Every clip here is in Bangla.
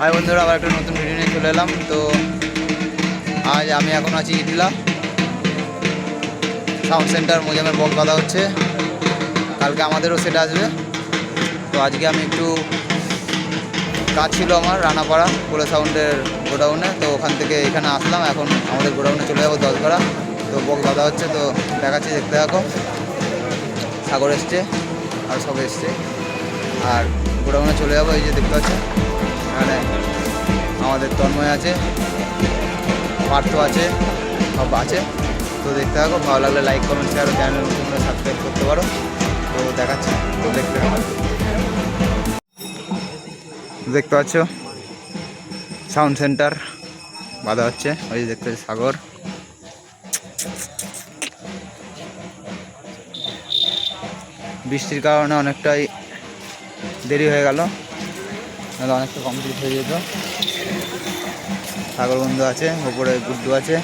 হাই বন্ধুরা, আবার একটা নতুন ভিডিও নিয়ে চলে এলাম। তো আজ আমি এখন আছি ইটলা। সাউন্ড সেন্টার মোজামের বক বাঁধা হচ্ছে। কালকে আমাদেরও সেটা আসবে। তো আজকে আমি একটু কাজ ছিল আমার, রানাপাড়া কোলে সাউন্ডের গোডাউনে। তো ওখান থেকে এখানে আসলাম। এখন আমাদের গোডাউনে চলে যাব দশগড়া তো বক বাঁধা হচ্ছে, তো দেখাচ্ছি, দেখতে থাকো। সাগর এসছে, আর সব এসছে। আর গোডাউনে চলে যাব, এই যে দেখতে পাচ্ছেন এখানে আমাদের তন্ময় আছে, পার্থ আছে, সব আছে। তো দেখতে থাকো, ভালো লাগলে লাইক কমেন্ট শেয়ার চ্যানেল নতুন সাবস্ক্রাইব করতে পারো। তো দেখাচ্ছি, তো দেখতে দেখতে পাচ্ছ? সাউন্ড সেন্টার বাধা হচ্ছে। ওই দেখতে সাগর। বৃষ্টির কারণে অনেকটাই দেরি হয়ে গেল। নাহলে অনেকটা কমপ্লিট হয়ে যেত। সাগর বন্ধু আছে ওপরে গুড্ডু আছে।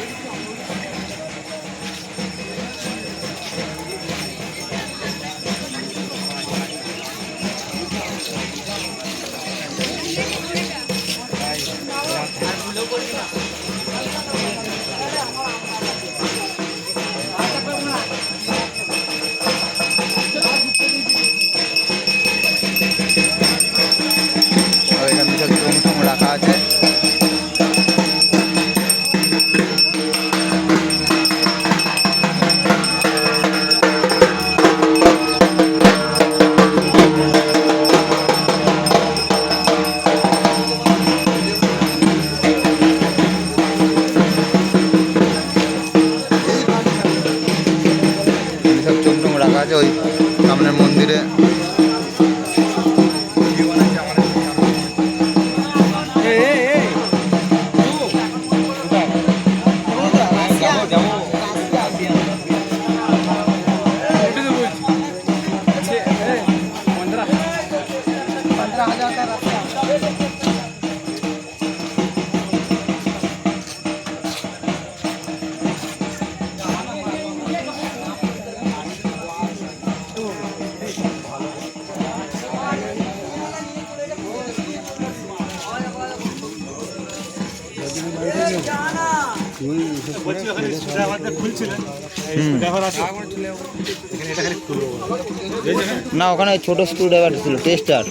না ওখানে ছোট স্ক্রু ড্রাইভার ছিল টেস্টার।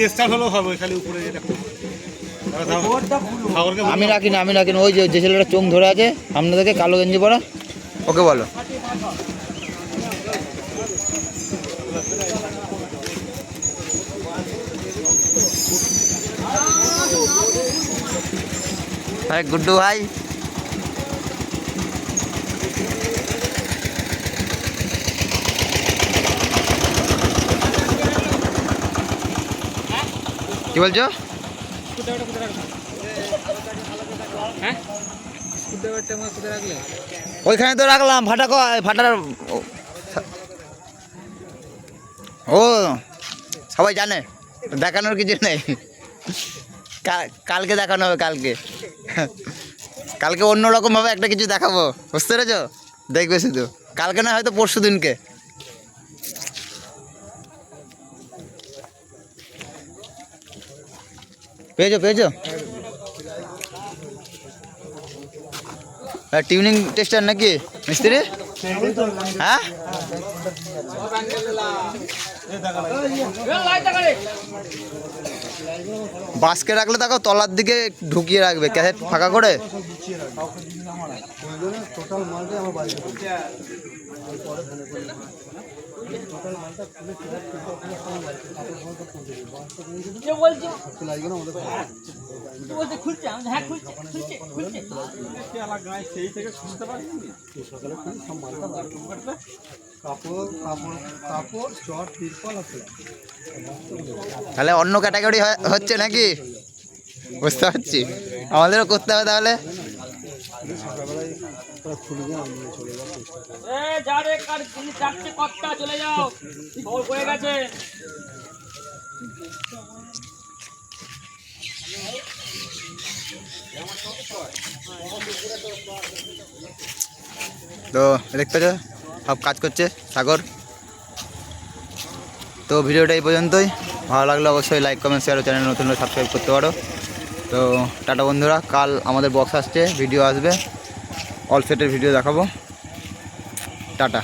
চেষ্টা হলেও হবে খালি উপরে যেটা আমি রাখি না আমি রাখি না। ওই যে যে ছেলেটা চোখ ধরে আছে সামনে থেকে কালো গেঞ্জি পরা ওকে বলো। আরে গুড্ডু ভাই। কি বলছো? ওইখানে তো রাখলাম ফাটা ফাটার ও- ও সবাই জানে দেখানোর কিছু নেই। কালকে দেখানো হবে কালকে। কালকে অন্যরকমভাবে একটা কিছু দেখাবো। বুঝতে পেরেছ? দেখবে শুধু। কালকে না হয়তো পরশু দিনকে। পেয়েছ পেয়েছ? টিউনিং টেস্টার নাকি, মিস্ত্রি? হ্যাঁ? বাসকে রাখলে দেখো তলার দিকে ঢুকিয়ে রাখবে, ক্যাসেট ফাঁকা করে। টোটাল আছে তাহলে অন্য ক্যাটাগরি হচ্ছে নাকি? বুঝতে পারছি। আমাদেরও করতে হবে তাহলে। সকালবেলায় ওরা খুলে দিয়ে আমি চলে যাব এ যারে কার জিনিস কট্টা চলে যাও। পড়ে গেছে। তো দেখতে পাচ্ছ সব কাজ করছে সাগর। তো ভিডিওটা এই পর্যন্তই। ভালো লাগলে অবশ্যই লাইক কমেন্ট শেয়ার চ্যানেল নতুন সাবস্ক্রাইব করতে পারো। তো টাটা বন্ধুরা কাল আমাদের বক্স আসছে ভিডিও আসবে। অল সেটের ভিডিও দেখাবো। টাটা।